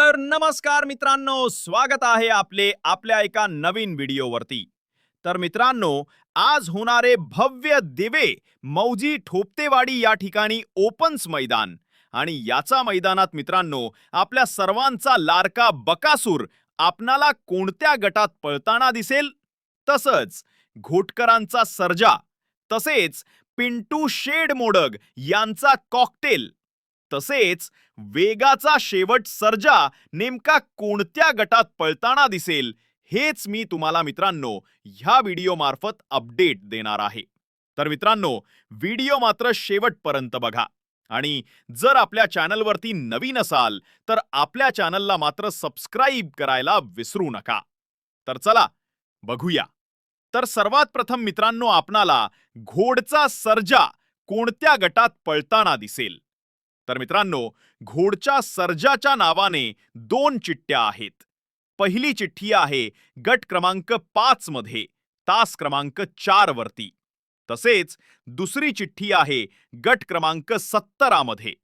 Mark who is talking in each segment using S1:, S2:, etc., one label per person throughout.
S1: तर नमस्कार मित्रांनो स्वागत आहे आपले आपल्या एका नवीन व्हिडिओवरती. तर मित्रांनो आज होणारे भव्य दिवे मौजी ठोपतेवाडी या ठिकाणी ओपन्स मैदान. आणि याचा मैदानात मित्रांनो आपल्या सर्वांचा लारका बकासूर आपणाला कोणत्या गटात पळताना दिसेल? तसंच घोटकरांचा सर्जा तसेच पिंटू शेड मोडग यांचा कॉकटेल तसेच वेगाचा शेवट सर्जा नेमका कोणत्या गटात पळताना दिसेल हेच मी तुम्हाला मित्रांनो ह्या व्हिडिओ मार्फत अपडेट देणार आहे. तर मित्रांनो व्हिडिओ मात्र शेवटपर्यंत बघा आणि जर आपल्या चॅनलवरती नवीन असाल तर आपल्या चॅनलला मात्र सबस्क्राईब करायला विसरू नका. तर चला बघूया. तर सर्वात प्रथम मित्रांनो आपणाला घोडचा सर्जा कोणत्या गटात पळताना दिसेल? तर मित्रांनो घोडच्या सर्जाच्या नावाने दोन चिठ्ठ्या आहेत. पहिली चिठ्ठी आहे गट क्रमांक पाच मध्ये तास क्रमांक चार वरती. तसेच दुसरी चिठ्ठी आहे गट क्रमांक सत्तरामध्ये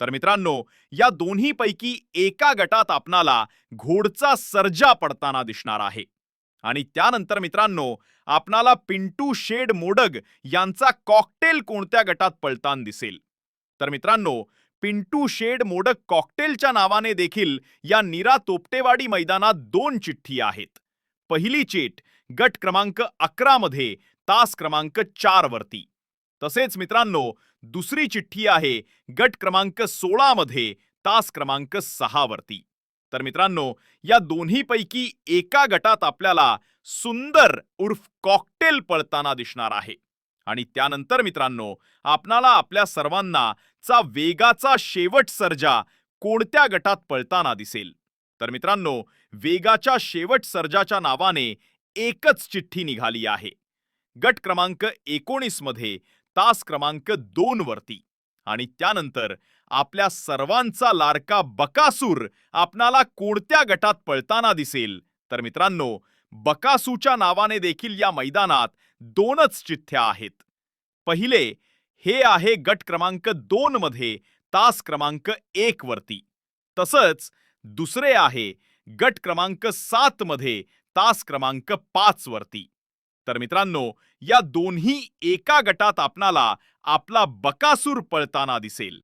S1: तर मित्रांनो या दोन्हीपैकी एका गटात आपणाला घोडचा सर्जा पडताना दिसणार आहे. आणि त्यानंतर मित्रांनो आपणाला पिंटू शेड मोडग यांचा कॉकटेल कोणत्या गटात पळताना दिसेल. तर मित्रांनो पिंटू शेड मोडक कॉकटेलच्या नावाने देखील या नीरा तोपटेवाडी मैदानात दोन चिठ्ठी आहेत. पहिली चेट गट क्रमांक अकरा मध्ये तास क्रमांक चार वरती. तसेच मित्रांनो दुसरी चिठ्ठी आहे गट क्रमांक सोळा मध्ये तास क्रमांक सहा वरती. तर मित्रांनो या दोन्हीपैकी एका गटात आपल्याला सुंदर उर्फ कॉकटेल पळताना दिसणार आहे. आणि त्यानंतर मित्रांनो आपणाला आपल्या सर्वांना चा वेगाचा शेवट सर्जा कोणत्या गटात पळताना दिसेल? तर मित्रांनो वेगाच्या शेवट सर्जाच्या नावाने एकच चिठ्ठी निघाली आहे. गट क्रमांक एकोणीसमध्ये तास क्रमांक दोन वरती. आणि त्यानंतर आपल्या सर्वांचा लाडका बकासूर आपणाला कोणत्या गटात पळताना दिसेल? तर मित्रांनो बकासूच्या नावाने देखील या मैदानात दोनच चिठ्ठ्या आहेत. पहिले हे आहे गट क्रमांक दोन मध्ये तास क्रमांक एक वरती. तसंच दुसरे आहे गट क्रमांक सात मध्ये तास क्रमांक पाच वरती. तर मित्रांनो या दोन्ही एका गटात आपणाला आपला बकासूर पळताना दिसेल.